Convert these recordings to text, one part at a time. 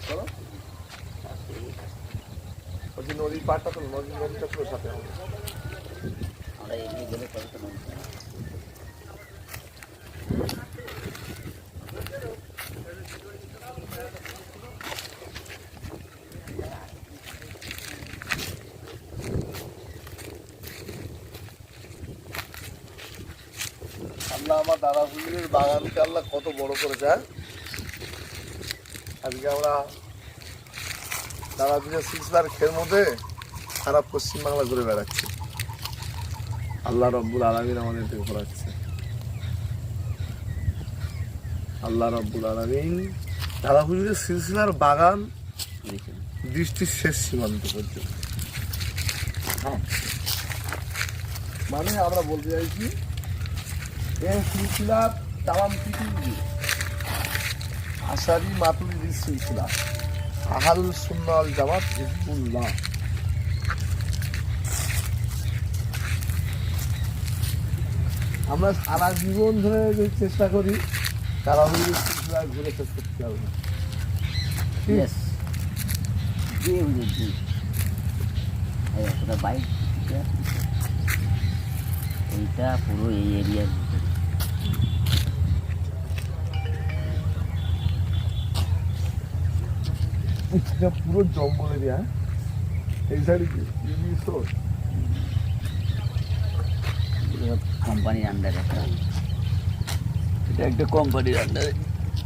চলো বলছি নদীর পাড়টা তো নদী নদীটা পুরো সাথে হবে আল্লাহ আমার দাদা হুজুরের বাগানকে আল্লাহ কত বড় করেছে হ্যাঁ? আজকে আমরা দাদা হুজুরের সিলসিলার খের মধ্যে সারা পশ্চিমবাংলা ঘুরে বেড়াচ্ছি আল্লাহ রব্বুল আলমিন আমাদেরকে ঘোরাচ্ছে আল্লাহ রব্বুল আলমিন দাদা হুজুরের সিলসিলার বাগান? দৃষ্টির শেষ সীমান্ত পর্যন্ত হ্যাঁ মানে আমরা বলতে চাইছি এই সিলসিলা তামাম পৃথিবী আশারি মাতুরিদির সিলসিলা আহালুল সুন্নাল জামাত হিজবুল্লাহ আমরা সারা জীবন ধরে যে চেষ্টা করি, তারা সিলসিলা ঘুরে শেষ করতে হবে বাইক এইটা পুরো এই এরিয়ার ভিতরে। এটা পুরো জঙ্গল এরিয়া এই সাইডে কি? কোম্পানির আন্ডারে একটা এটা একটা কোম্পানির আন্ডারে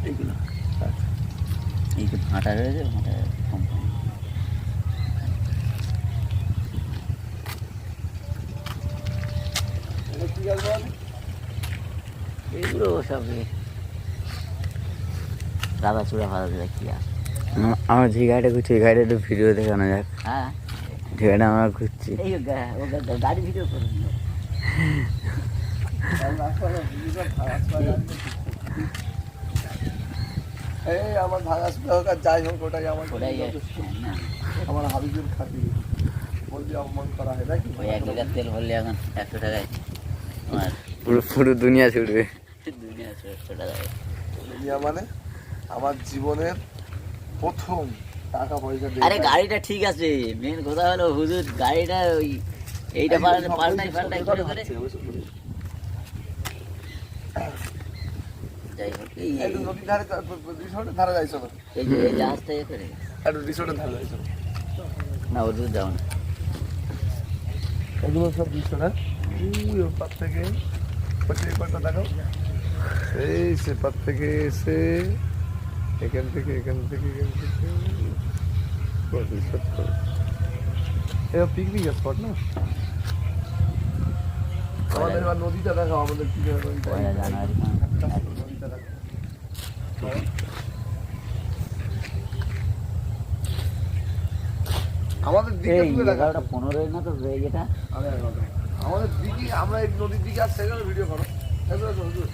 এইগুলো। এই যে ফাঁটা রয়েছে ফাঁটা কোম্পানি এইগুলো সব দাদা চূড়া ফাদা চূড়া কি আছে আমার যে গাড়িটা ঘুরছি ওই গাড়িটা একটু ভিডিও দেখানো যাক। হ্যাঁ। যে গাড়িটা আমরা ঘুরছি গাড়ি ভিডিও করুন। এই আমার ভাগাস হোক আর যাই হোক ওটাই আমার না। আমার হাবিজুর খাতি বলবি অপমান করা হয় নাকি ওই এক লিটার তেল ভরলে এখন একশো টাকায়। আমার পুরো পুরো দুনিয়া ছুটবে দুনিয়া মানে আমার জীবনের প্রথম টাকা পয়সা আরে গাড়িটা ঠিক আছে মেন কথা হলো হুজুর গাড়িটা ওই এইটা পাল্টাই পাল্টাই পাল্টাই করে করে যাই হোক এই নদীর ধারে রিসোর্টের ধারে যাইছো? না এই যে ইয়ে করে। একটু রিসোর্টের ধারে যাইছো। না না ওদের যাও না। এগুলো সব রিসোর্ট হ্যাঁ ওই ওপার থেকে ওই পারটা দেখো এই সেপার থেকে এসে এখান থেকে এখান থেকে এখান থেকে। পুরো এটা পিকনিক স্পট না? আমাদের এবার নদীটা দেখাও আমাদের কি নদীটা নদীটা দেখাও। আমাদের দিকে এগারোটা পনেরোই না তো এই যেটা আমাদের দিকে আমরা এই নদীর দিকে আসছে সেখানে ভিডিও করো এসো এসো হুজুর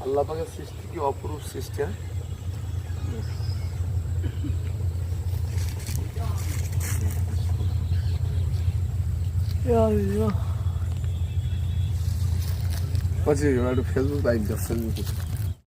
আল্লাহ পাকের সৃষ্টি কি অপরূপ সৃষ্টি হ্যাঁ? একটু ফেসবুক লাইভ ফেসবুকে